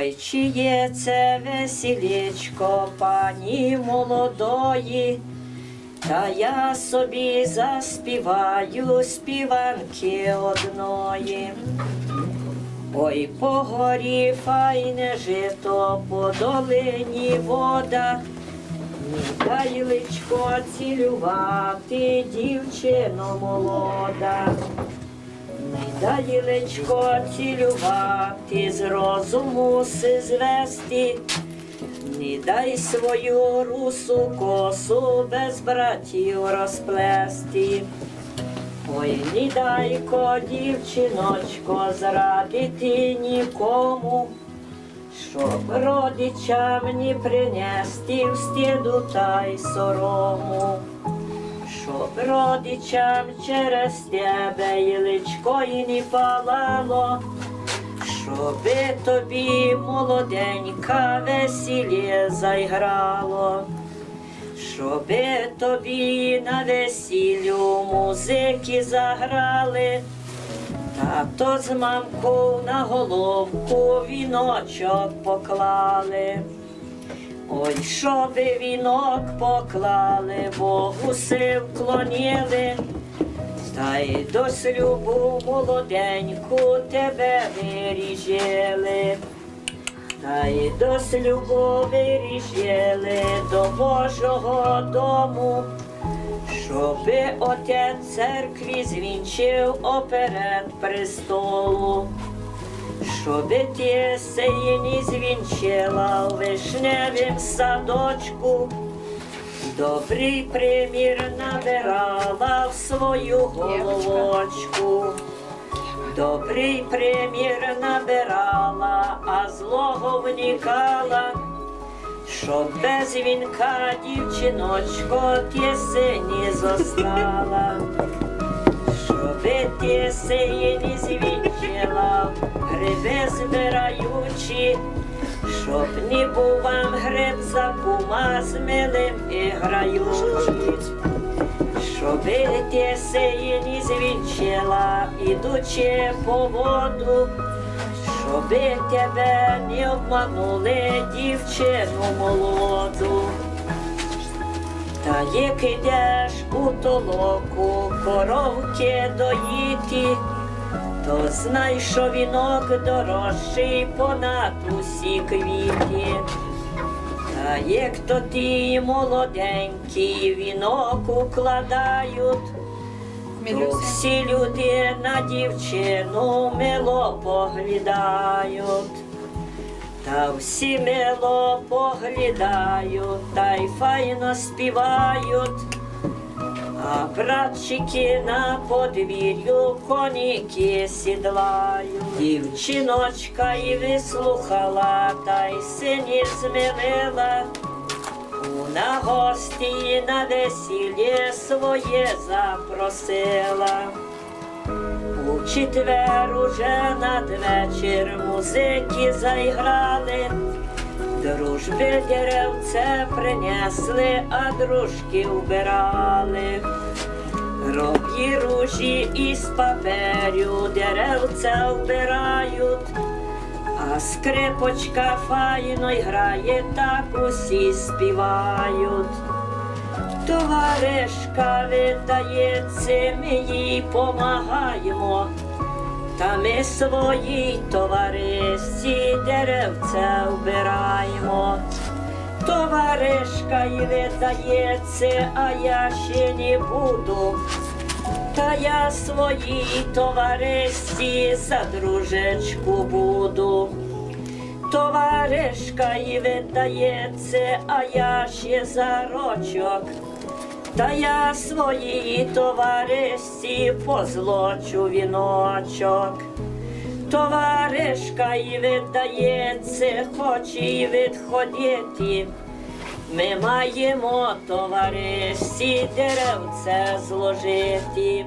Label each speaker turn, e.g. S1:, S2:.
S1: Ой, чиє це весілечко пані молодої, та я собі заспіваю співанки одної. Ой, по горі файне жито, по долині вода, дай личко цілювати, дівчино молода. Не дай личко цілювати, з розуму си звести, не дай свою русу косу без братів розплести. Ой, не дай-ко, дівчиночко, зрадити нікому, щоб родичам не принести в стіду та й сорому, щоб родичам через тебе яличко і не палало, щоби тобі молоденька весілля зайграло. Щоби тобі на весіллю музики заграли, тато з мамку на головку віночок поклали. Ой, щоби вінок поклали, Богу си вклоніли, та й до слюбу молоденьку тебе виріжили. Та й до слюбу вирішили до Божого дому, щоби отець церкві звінчив оперед престолу, щоби сині звінчила в вишневім садочку, добрий примір набирала в свою головочку. Добрий примір набирала, а злого вникала, щоб без вінка дівчиночко ті сині зостала, щоби ті сині звінчила, щоб не був вам гриб за кума з милим і граючи. Щоби ти сині звінчила, ідучи по воду, щоби тебе не обманули, дівчину молоду. Та як ідеш у толоку коровки доїти, то знай, що вінок дорожчий понад усі квіти. Та як то ті молоденькі вінок укладають, то всі люди на дівчину мило поглядають, та всі мило поглядають, та й файно співають. А братчики на подвір'ю коніки сідлають. Дівчиночка і вислухала, та й сині змилила. На гості на весілля своє запросила. У четвер уже надвечір музики заіграли. Дружби деревце принесли, а дружки вбирали. Роб'ї ружі із паперю деревця вбирають, а скрипочка файно й грає, так усі співають. Товаришка видається, ми їй помагаємо. Та ми своїй товаришці деревце вбираємо. Товаришка й видається, а я ще не буду. Та я своїй товаришці за дружечку буду. Товаришка й видається, а я ще за рочок. Та я своїй товаришці позлочу віночок. Товаришка й видається, хоче й відходити. Ми маємо товаришці деревце зложити.